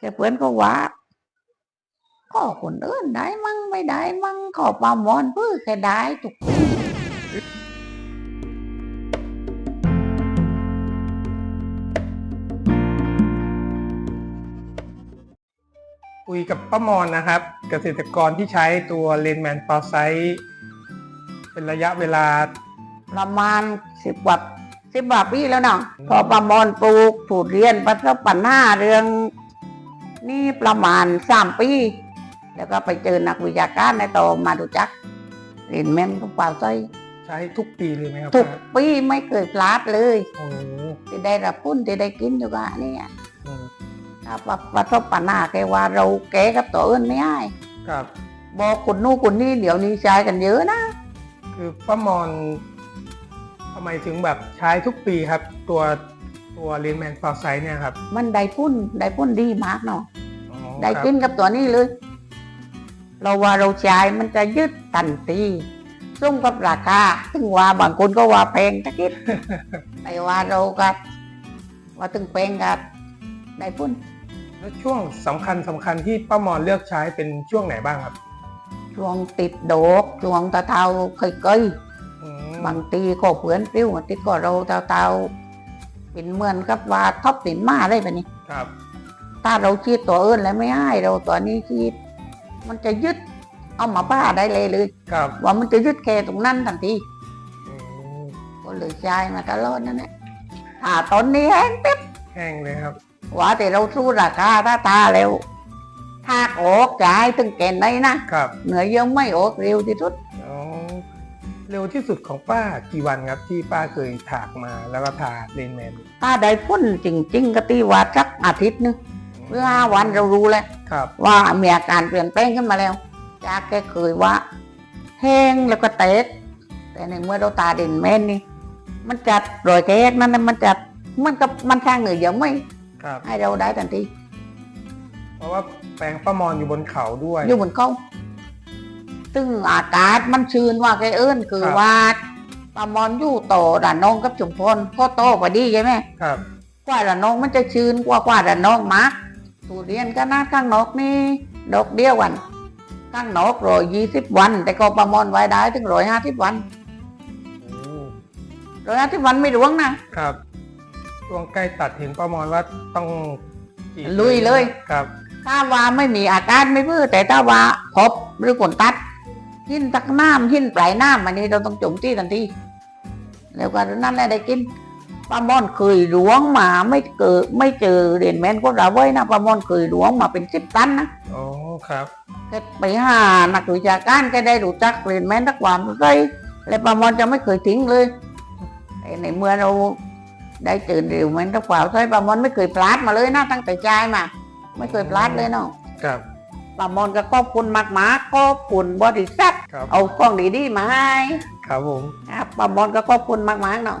แกเพื่อนก็ว่าก็คนอื่นได้มั่งไม่ได้มั่งขอปลามอนเพื่อแกได้ทุกปีคุยกับป้ามอนนะครับ เกษตรกรที่ใช้ตัวเลนแมนฟอร์ไซเป็นระยะเวลา ประมาณสิบกว่าสิบกว่าปีแล้วเนาะพอปลามอนปลูกถูกเรียนประสบปัญหาเรื่อง นี่ประมาณสามปี แล้วก็ไปเจอนักวิชาการในโตมาดูจักเรียนแม่นก็เปล่าใจใช้ทุกปีเลยไหมครับทุกป้าปีไม่เคยพลาดเลยโอ้โหที่ได้รับพุ่นที่ได้กินอยู่ก็เนี่ยอืมถ้าประสบปัญหาแกว่าเราแก้กับตัวอื่นไม่ได้ครับบอกคุณนู่นคุณนี่เดี๋ยวนี้ใช้กันเยอะนะ คือป้ามอนทำไมถึงแบบใช้ทุกปีครับ ตัวตัวเลนแมนฟอร์ไซเนี่ยครับ มันได้พุ่นได้พุ่นดีมากเนาะอ๋อ ได้ครับกินกับตัวนี้เลย เราว่าเราใช้มันจะยึดทันทีส่งกับราคาถึงว่าบางคนก็ว่าแพงตะกิดแต่ว่าเราก็ว่าถึงแพงกับได้พุ่นแล้วช่วงสำคัญสำคัญที่ป้ามอนเลือกใช้เป็นช่วงไหนบ้างครับ ช่วงติดโดกช่วงตาเทาเคยเกยอืมบางทีก็เพื่อนปิ้วติดก็เราเตาเตาๆเป็นเหมือนกับว่าท็อปสินมาได้ปะนี่ครับ ถ้าเราชีดตัวอื่นแล้วไม่ให้เราตัวนี้ชีดมันจะยึดเอามาป้าได้เลยเลยครับว่ามันจะยึดแค่ตรงนั้นทันทีอืมก็เลยใช้มาตลอดนั่นแหละถ้าตอนนี้แห้งเป๊ะแห้งเลยครับว่าแต่เราสู้ราคาถ้าตาเร็วถ้าออกจ่ายถึงแก่นได้นะครับเหนือเยอะไม่ออกเร็วที่สุดอ๋อเร็วที่สุดของป้ากี่วันครับที่ป้าเคยถากมาแล้วก็ทาเลนแมนถ้าได้พ้นจริง ๆ ก็ตีว่าสักอาทิตย์นึง หรือห้าวันเรารู้แล้วครับว่ามีอาการเปลี่ยนแปลงขึ้นมาแล้วจากแกเคยว่าแห้งแล้วก็เตะแต่ในเมื่อเราตาเด่นแม่นนี่ มันจัดรอยแก๊กนั่นน่ะมันจัดมันกับมันข้างเหนือยังไม่ครับให้เราได้ทันทีเพราะว่าแปลงป้ามอนอยู่บนเขาด้วย อยู่บนเขาซึ่งอากาศมันชื้นว่าแกเอิ้นคือครับว่าปลามอนอยู่โตด่านนองกับจุมพลก็โตพอดีใช่ไหมครับกว่าด่านนองมันจะชื้นกว่ากว่าด่านนองมาก ทุเรียนก็นาข้างนอกนี่ดอกเดียวกัน ข้างนอกร้อยยี่สิบวัน แต่ก็ประมอนไว้ได้ถึงร้อยห้าสิบวันโอ้ร้อยห้าสิบวันไม่ร่วงนะครับช่วงใกล้ตัดเห็นป้ามอนว่าต้องกรีดลุยเลยครับ ถ้าว่าไม่มีอาการไม่พื้อแต่ถ้าว่าพบหรือผลตัดหินตักน้ำหินปลายน้ำอันนี้เราต้องจุ่มที่ทันทีแล้วก็นั่นแหละได้กิน ปลาหมอนเคยหลวงมาไม่เกิดไม่เจอเด่นแมนก็เราไว้นะปลาหมอนเคยหลวงมาเป็นสิบตันนะอ๋อครับแกไปหานักวิชาการแกได้รู้จักเด่นแมนทักความไรและปลาหมอนจะไม่เคยทิ้งเลยแต่ในเมื่อเราได้เจอเด่นแมนทักความไรปลาหมอนไม่เคยพลาดมาเลยนะตั้งแต่ใจมา ไม่เคยพลาดเลยเนาะครับปลาหมอนก็ขอบคุณมากมาขอบคุณบริษัทครับเอากล้องดีๆมาให้ครับผมครับปลาหมอนก็ขอบคุณมากๆเนาะ